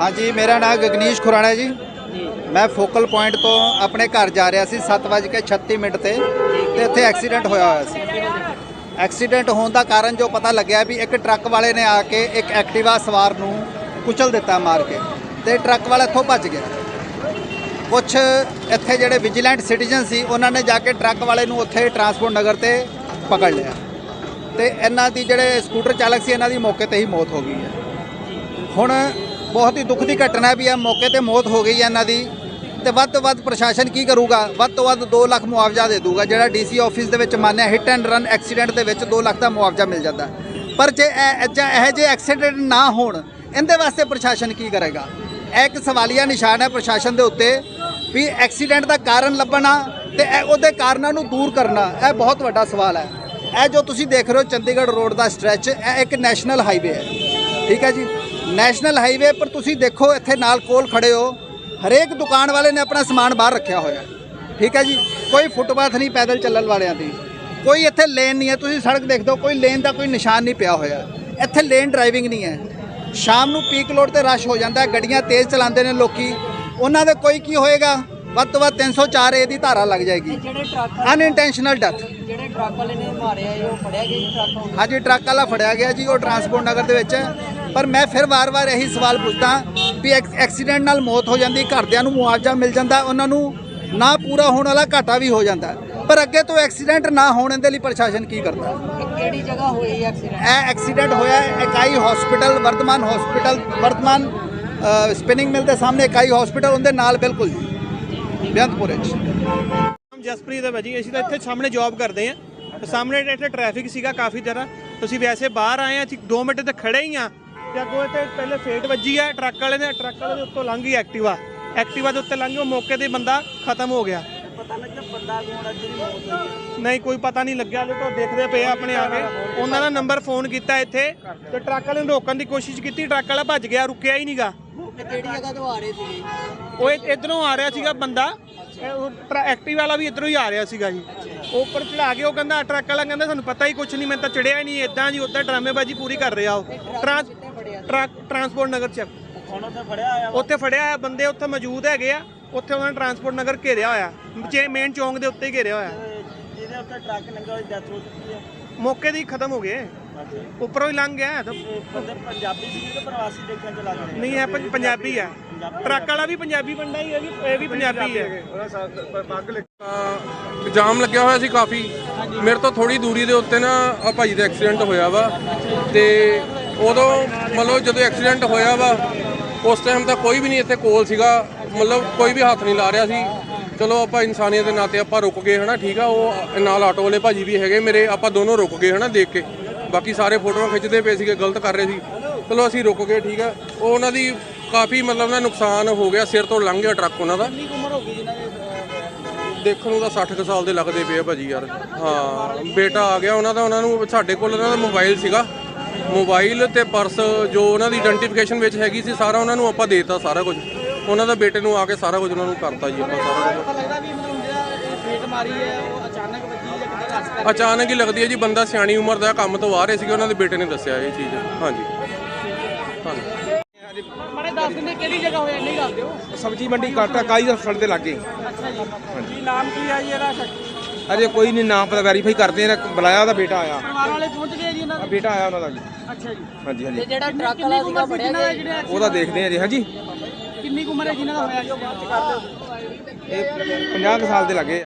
ਹਾਂਜੀ, ਮੇਰਾ ਨਾਮ ਗਗਨੀਸ਼ ਖੁਰਾਣਾ ਜੀ। ਮੈਂ ਫੋਕਲ ਪੁਆਇੰਟ ਤੋਂ ਆਪਣੇ ਘਰ ਜਾ ਰਿਹਾ ਸੀ 7:36 ਮਿੰਟ ਤੇ ਤੇ ਇੱਥੇ ਐਕਸੀਡੈਂਟ ਹੋਇਆ ਹੋਇਆ ਸੀ। ਐਕਸੀਡੈਂਟ ਹੋਣ ਦਾ ਕਾਰਨ ਜੋ ਪਤਾ ਲੱਗਿਆ ਵੀ ਇੱਕ ਟਰੱਕ ਵਾਲੇ ਨੇ ਆ ਕੇ ਇੱਕ ਐਕਟਿਵਾ ਸਵਾਰ ਨੂੰ ਕੁਚਲ ਦਿੱਤਾ ਮਾਰ ਕੇ ਤੇ ਟਰੱਕ ਵਾਲਾ ਇੱਥੋਂ ਭੱਜ ਗਿਆ। ਕੁਝ ਇੱਥੇ ਜਿਹੜੇ ਵਿਜੀਲੈਂਟ ਸਿਟੀਜ਼ਨ ਸੀ, ਉਹਨਾਂ ਨੇ ਜਾ ਕੇ ਟਰੱਕ ਵਾਲੇ ਨੂੰ ਉੱਥੇ ਟਰਾਂਸਪੋਰਟ ਨਗਰ ਤੇ ਪਕੜ ਲਿਆ। ਤੇ ਇਹਨਾਂ ਦੀ ਜਿਹੜੇ ਸਕੂਟਰ ਚਾਲਕ ਸੀ, ਇਹਨਾਂ ਦੀ ਮੌਕੇ ਤੇ ਹੀ ਮੌਤ ਹੋ ਗਈ ਹੈ। ਹੁਣ ਬਹੁਤ ਹੀ ਦੁੱਖ ਦੀ ਘਟਨਾ ਵੀ ਹੈ, ਮੌਕੇ ਤੇ ਮੌਤ ਹੋ ਗਈ ਹੈ ਇਹਨਾਂ ਦੀ। ਤੇ ਵੱਧ ਤੋਂ ਵੱਧ ਪ੍ਰਸ਼ਾਸਨ ਕੀ ਕਰੂਗਾ? ਵੱਧ ਤੋਂ ਵੱਧ 2 ਲੱਖ ਮੁਆਵਜ਼ਾ ਦੇ ਦੂਗਾ, ਜਿਹੜਾ ਡੀਸੀ ਆਫਿਸ ਦੇ ਵਿੱਚ ਮੰਨਿਆ ਹਿੱਟ ਐਂਡ ਰਨ ਐਕਸੀਡੈਂਟ ਦੇ ਵਿੱਚ 2 ਲੱਖ ਦਾ ਮੁਆਵਜ਼ਾ ਮਿਲ ਜਾਂਦਾ। ਪਰ ਜੇ ਇਹ ਜਾਂ ਇਹ ਜੇ ਐਕਸੀਡੈਂਟ ਨਾ ਹੋਣ, ਇਹਦੇ ਵਾਸਤੇ ਪ੍ਰਸ਼ਾਸਨ ਕੀ ਕਰੇਗਾ? ਇਹ ਇੱਕ ਸਵਾਲੀਆ ਨਿਸ਼ਾਨ ਹੈ ਪ੍ਰਸ਼ਾਸਨ ਦੇ ਉੱਤੇ ਵੀ ਐਕਸੀਡੈਂਟ ਦਾ ਕਾਰਨ ਲੱਭਣਾ ਤੇ ਇਹ ਉਹਦੇ ਕਾਰਨਾਂ ਨੂੰ ਦੂਰ ਕਰਨਾ, ਇਹ ਬਹੁਤ ਵੱਡਾ ਸਵਾਲ ਹੈ। ਇਹ ਜੋ ਤੁਸੀਂ ਦੇਖ ਰਹੇ ਹੋ ਚੰਡੀਗੜ੍ਹ ਰੋਡ ਦਾ ਸਟ੍ਰੈਚ ਇਹ ਇੱਕ ਨੈਸ਼ਨਲ ਹਾਈਵੇ ਹੈ। ਠੀਕ ਹੈ ਜੀ? ਨੈਸ਼ਨਲ ਹਾਈਵੇ ਪਰ ਤੁਸੀਂ ਦੇਖੋ ਇੱਥੇ ਨਾਲ ਕੋਲ ਖੜੇ ਹੋ। ਹਰੇਕ ਦੁਕਾਨ ਵਾਲੇ ਨੇ ਆਪਣਾ ਸਮਾਨ ਬਾਹਰ ਰੱਖਿਆ ਹੋਇਆ। ਠੀਕ ਹੈ ਜੀ? ਕੋਈ ਫੁੱਟਪਾਥ ਨਹੀਂ ਪੈਦਲ ਚੱਲਣ ਵਾਲਿਆਂ ਦੀ। ਕੋਈ ਇੱਥੇ ਲੇਨ ਨਹੀਂ ਹੈ। ਤੁਸੀਂ ਸੜਕ ਦੇਖਦੇ ਹੋ ਕੋਈ ਲੇਨ ਦਾ ਕੋਈ ਨਿਸ਼ਾਨ ਨਹੀਂ ਪਿਆ ਹੋਇਆ। ਇੱਥੇ ਲੇਨ ਡਰਾਈਵਿੰਗ ਨਹੀਂ ਹੈ। ਸ਼ਾਮ ਨੂੰ ਪੀਕ ਲੋਡ ਤੇ ਰਸ਼ ਹੋ ਜਾਂਦਾ ਹੈ। ਗੱਡੀਆਂ ਤੇਜ਼ ਚਲਾਉਂਦੇ ਨੇ ਲੋਕੀ। ਉਹਨਾਂ ਦੇ ਕੋਈ ਕੀ ਹੋਏਗਾ? ਵੱਧ ਤੋਂ ਵੱਧ 304 ਏ ਦੀ ਧਾਰਾ ਲੱਗ ਜਾਏਗੀ। ਅਨਇੰਟੈਂਸ਼ਨਲ ਡੈਥ ਜਿਹੜੇ ਟਰੱਕ ਵਾਲੇ ਨੇ ਮਾਰਿਆ ਇਹ ਉਹ ਫੜਿਆ ਗਿਆ ਜੀ ਟਰੱਕ ਹਾਂਜੀ ਟਰੱਕ ਵਾਲਾ ਫੜਿਆ ਗਿਆ ਜੀ। ਉਹ ਟਰਾਂਸਪੋਰਟ ਨਗਰ ਦੇ ਵਿੱਚ ਹੈ। ਪਰ ਮੈਂ ਫਿਰ ਵਾਰ-ਵਾਰ ਇਹੀ ਸਵਾਲ ਪੁੱਛਦਾ ਵੀ ਐਕ- ਐਕਸੀਡੈਂਟ ਨਾਲ ਮੌਤ ਹੋ ਜਾਂਦੀ ਘਰਦਿਆਂ ਨੂੰ ਮੁਆਵਜ਼ਾ ਮਿਲ ਜਾਂਦਾ ਉਹਨਾਂ ਨੂੰ ਨਾ ਪੂਰਾ ਹੋਣ ਵਾਲਾ ਘਾਟਾ ਵੀ ਹੋ ਜਾਂਦਾ। ਪਰ ਅੱਗੇ ਤੋਂ ਐਕਸੀਡੈਂਟ ਨਾ ਹੋਣ ਦੇ ਲਈ ਪ੍ਰਸ਼ਾਸਨ ਕੀ ਕਰਦਾ? ਕਿਹੜੀ ਜਗ੍ਹਾ ਹੋਈ ਐਕਸੀਡੈਂਟ ਇਹ ਐਕਸੀਡੈਂਟ ਹੋਇਆ ਹੈ ਇਕਾਈ ਹਸਪੀਟਲ ਵਰਤਮਾਨ ਹਸਪੀਟਲ ਵਰਤਮਾਨ ਸਪਿਨਿੰਗ ਮਿਲ ਦੇ ਸਾਹਮਣੇ ਇਕਾਈ ਹਸਪੀਟਲ ਉਹਦੇ ਨਾਲ ਬਿਲਕੁਲ ਜੀ। ਬੇਅੰਤਪੁਰੇ 'ਚ ਜਸਪ੍ਰੀਤ ਹੈ ਭਾਜੀ ਅਸੀਂ ਤਾਂ ਇੱਥੇ ਸਾਹਮਣੇ ਜੌਬ ਕਰਦੇ ਆ ਸਾਹਮਣੇ ਇੱਥੇ ਟ੍ਰੈਫਿਕ ਸੀਗਾ ਕਾਫੀ ਜ਼ਿਆਦਾ ਤੁਸੀਂ ਵੈਸੇ ਬਾਹਰ ਆਏ ਆ ਅਸੀਂ 2 ਮਿੰਟ ਤੇ ਖੜੇ ਹੀ ਆ ਤੇ ਅੱਗੋਂ ਇੱਥੇ ਪਹਿਲੇ ਫੇਟ ਵੱਜੀ ਆ ਟਰੱਕ ਵਾਲੇ ਨੇ ਟਰੱਕ ਵਾਲੇ ਦੇ ਉੱਤੋਂ ਲੰਘ ਗਈ ਐਕਟਿਵਾ। ਐਕਟਿਵਾ ਦੇ ਉੱਤੇ ਲੰਘ ਗਈ ਉਹ ਮੌਕੇ ਤੇ ਹੀ ਬੰਦਾ ਖਤਮ ਹੋ ਗਿਆ। ਪਤਾ ਲੱਗਾ ਬੰਦਾ ਕੌਣ ਅੱਜ ਦੀ ਮੌਤ ਹੋਈ ਨਹੀਂ ਕੋਈ ਪਤਾ ਨਹੀਂ ਲੱਗਿਆ ਹਲੇ ਤਾਂ ਦੇਖਦੇ ਪਏ ਆ ਆਪਣੇ ਆ ਕੇ। ਉਹਨਾਂ ਦਾ ਨੰਬਰ ਫੋਨ ਕੀਤਾ ਇੱਥੇ ਤੇ ਟਰੱਕ ਵਾਲੇ ਨੂੰ ਰੋਕਣ ਦੀ ਕੋਸ਼ਿਸ਼ ਕੀਤੀ ਟਰੱਕ ਵਾਲਾ ਭੱਜ ਗਿਆ ਰੁਕਿਆ ਹੀ ਨਹੀਂਗਾ। ਇਹ ਕਿਹੜੀ ਜਗ੍ਹਾ ਤੋਂ ਆ ਰਹੇ ਸੀਗੇ ਉਹ ਇੱਧਰੋਂ ਆ ਰਿਹਾ ਸੀਗਾ ਬੰਦਾ। ਐਕਟਿਵ ਵਾਲਾ ਵੀ ਇੱਧਰੋਂ ਹੀ ਆ ਰਿਹਾ ਸੀਗਾ ਜੀ। ਉਹ ਉੱਪਰ ਚੜਾ ਕੇ ਉਹ ਕਹਿੰਦਾ ਟਰੱਕ ਵਾਲਾ ਕਹਿੰਦਾ ਸਾਨੂੰ ਪਤਾ ਹੀ ਕੁਝ ਨਹੀਂ ਮੈਂ ਤਾਂ ਚੜਿਆ ਹੀ ਨਹੀਂ ਇਦਾਂ ਜੀ ਉਦਾਂ ਡਰਾਮੇਬਾਜ਼ੀ ਪੂਰੀ ਕਰ ਰਿਹਾ ਉਹ। ਟਰਾਂਸ ਟਰੱਕ ਟਰਾਂਸਪੋਰਟ ਨਗਰ ਚ। ਹੁਣ ਉੱਥੇ ਫੜਿਆ ਆਇਆ ਉੱਥੇ ਫੜਿਆ ਆ ਬੰਦੇ ਉੱਥੇ ਮੌਜੂਦ ਹੈਗੇ ਆ। ਉੱਥੇ ਉਹਨਾਂ ਨੇ ਟਰਾਂਸਪੋਰਟ ਨਗਰ ਘੇਰਿਆ ਹੋਇਆ। ਜੇ ਮੇਨ ਚੌਂਕ ਦੇ ਉੱਤੇ ਹੀ ਘੇਰਿਆ ਹੋਇਆ। ਜਿਹਦੇ ਉੱਤੇ ਟਰੱਕ ਲੰਘਾ ਉਹਦੀ ਡੈਥ ਹੋ ਚੁੱਕੀ ਹੈ ਮੌਕੇ ਦੀ ਖਤਮ ਹੋ ਗਏ। ਉੱਪਰੋਂ ਹੀ ਲੰਘ ਗਿਆ। ਤਾਂ ਬੰਦੇ ਪੰਜਾਬੀ ਸੀਗੇ ਕਿ ਪ੍ਰਵਾਸੀ ਦੇਖਣ ਚ ਲੱਗ ਰਹੇ ਨਹੀਂ ਹੈ ਪੰਜ- ਪੰਜਾਬੀ ਆ। ਟਰੱਕ ਵਾਲਾ ਵੀ ਪੰਜਾਬੀ ਬੰਦਾ ਹੀ ਹੈ ਵੀ ਇਹ ਵੀ ਪੰਜਾਬੀ ਹੈ ਅਹ ਜਾਮ ਲੱਗਿਆ ਹੋਇਆ ਸੀ ਕਾਫੀ। ਮੇਰੇ ਤੋਂ ਥੋੜੀ ਦੂਰੀ ਦੇ ਉੱਤੇ ਨਾ ਆ ਭਾਜੀ ਦਾ ਐਕਸੀਡੈਂਟ ਹੋਇਆ ਵਾ। ਤੇ ਉਦੋਂ ਮਤਲਬ ਜਦੋਂ ਐਕਸੀਡੈਂਟ ਹੋਇਆ ਵਾ ਉਸ ਟਾਈਮ ਤਾਂ ਕੋਈ ਵੀ ਨਹੀਂ ਇੱਥੇ ਕੋਲ ਸੀਗਾ। ਮਤਲਬ ਕੋਈ ਵੀ ਹੱਥ ਨਹੀਂ ਲਾ ਰਿਹਾ ਸੀ। ਚਲੋ ਆਪਾਂ ਇਨਸਾਨੀਅਤ ਦੇ ਨਾਤੇ ਆਪਾਂ ਰੁਕ ਗਏ ਹਨਾ ਠੀਕ ਆ? ਉਹ ਨਾਲ ਆਟੋ ਵਾਲੇ ਭਾਜੀ ਵੀ ਹੈਗੇ ਮੇਰੇ ਆਪਾਂ ਦੋਨੋਂ ਰੁਕ ਗਏ ਹਨਾ ਦੇਖ ਕੇ। ਬਾਕੀ ਸਾਰੇ ਫੋਟੋਆਂ ਖਿੱਚਦੇ ਪਏ ਸੀਗੇ ਗਲਤ ਕਰ ਰਹੇ ਸੀ। ਚਲੋ ਅਸੀਂ ਰੁਕ ਗਏ ਠੀਕ ਆ? ਉਹ ਉਹਨਾਂ ਦੀ ਕਾਫੀ ਮਤਲਬ ਨਾ ਨੁਕਸਾਨ ਹੋ ਗਿਆ ਸਿਰ ਤੋਂ ਲੰਘ ਗਿਆ ਟਰੱਕ ਉਹਨਾਂ ਦਾ। ਦੇਖਣ ਨੂੰ ਤਾਂ 60 ਕੁ ਸਾਲ ਦੇ ਲੱਗਦੇ ਪਏ ਆ ਭਾਜੀ ਯਾਰ। ਹਾਂ ਬੇਟਾ ਆ ਗਿਆ ਉਹਨਾਂ ਦਾ ਉਹਨਾਂ ਨੂੰ ਸਾਡੇ ਕੋਲ ਉਹਨਾਂ ਦਾ ਮੋਬਾਈਲ ਸੀਗਾ। ਮੋਬਾਈਲ ਤੇ ਪਰਸ ਜੋ ਉਹਨਾਂ ਦੀ ਆਇਡੈਂਟੀਫਿਕੇਸ਼ਨ ਵਿੱਚ ਹੈਗੀ ਸੀ ਸਾਰਾ ਉਹਨਾਂ ਨੂੰ ਆਪਾਂ ਦੇਤਾ ਸਾਰਾ ਕੁਝ। ਉਹਨਾਂ ਦਾ ਬੇਟੇ ਨੂੰ ਆ ਕੇ ਸਾਰਾ ਕੁਝ ਉਹਨਾਂ ਨੂੰ ਕਰਤਾ ਜੀ ਆਪਾਂ ਸਾਰਾ ਕੁਝ। ਲੱਗਦਾ ਵੀ ਮਤਲਬ ਜਿਹੜਾ ਇਹ ਫੇਟ ਮਾਰੀ ਹੈ ਉਹ ਅਚਾਨਕ ਹੀ ਲੱਗਦੀ ਹੈ ਜੀ ਬੰਦਾ ਸਿਆਣੀ ਉਮਰ ਦਾ ਕੰਮ ਤੋਂ ਆ ਰਹੇ ਸੀਗੇ ਉਹਨਾਂ ਦੇ ਬੇਟੇ ਨੇ ਦੱਸਿਆ ਇਹ ਚੀਜ਼। ਹਾਂਜੀ। ਹਾਂਜੀ। ਮਾਰੇ ਦੱਸ ਦਿੰਦੇ ਕਿਹੜੀ ਜਗ੍ਹਾ ਹੋਇਆ ਨਹੀਂ ਦੱਸ ਦਿਓ। ਸਬਜੀ ਮੰਡੀ ਕਾਟਾ ਕਾਈ ਹਸਪਤਾਲ ਦੇ ਲਾਗੇ। ਅੱਛਾ ਜੀ। ਨਾਮ ਕੀ ਹੈ ਜੀ ਇਹਦਾ? ਅਜੇ ਕੋਈ ਨਹੀਂ ਨਾਮ ਪਤਾ ਵੈਰੀਫਾਈ ਕਰਦੇ ਨੇ ਬੁਲਾਇਆ ਉਹਦਾ ਬੇਟਾ ਆਇਆ। ਪਰਿਵਾਰ ਵਾਲੇ ਪਹੁੰਚ ਗਏ ਜੀ ਇਹਨਾਂ ਆ ਬੇਟਾ ਆਇਆ ਉਹਨਾਂ ਦਾ ਜੀ। ਅੱਛਾ ਜੀ। ਹਾਂਜੀ ਤੇ ਹਾਂਜੀ ਜਿਹੜਾ ਟਰੱਕ ਵਾਲਾ ਸੀਗਾ ਫੜਿਆ ਗਿਆ ਜੀ? ਉਹਦਾ ਦੇਖਦੇ ਆ ਜੀ ਹਾਂਜੀ। ਕਿੰਨੀ ਕੁ ਉਮਰ ਹੈ ਜਿਨ੍ਹਾਂ ਦਾ ਹੋਇਆ ਜੀ? ਇਹ 50 ਕੁ ਸਾਲ ਦੇ ਲੱਗੇ।